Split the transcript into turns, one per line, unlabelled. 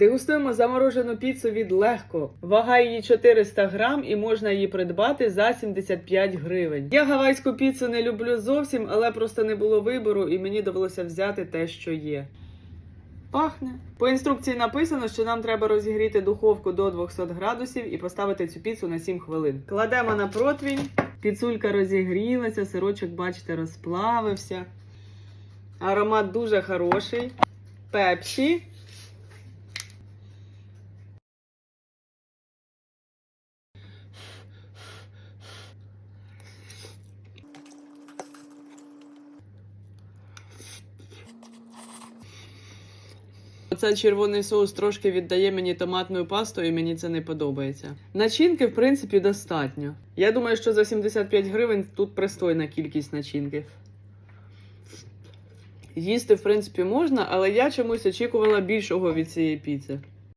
Дегустуємо заморожену піцу від легко. Вага її 400 грам і можна її придбати за 75 гривень. Я гавайську піцу не люблю зовсім, але просто не було вибору, і мені довелося взяти те, що є. Пахне. По інструкції написано, що нам треба розігріти духовку до 200 градусів і поставити цю піцу на 7 хвилин. Кладемо на противень. Піцулька розігрілася, сирочок, бачите, розплавився. Аромат дуже хороший. Пепсі. Оцей червоний соус трошки віддає мені томатною пастою, і мені це не подобається. Начинки, в принципі, достатньо. Я думаю, що за 75 гривень тут пристойна кількість начинки. Їсти, в принципі, можна, але я чомусь очікувала більшого від цієї піци.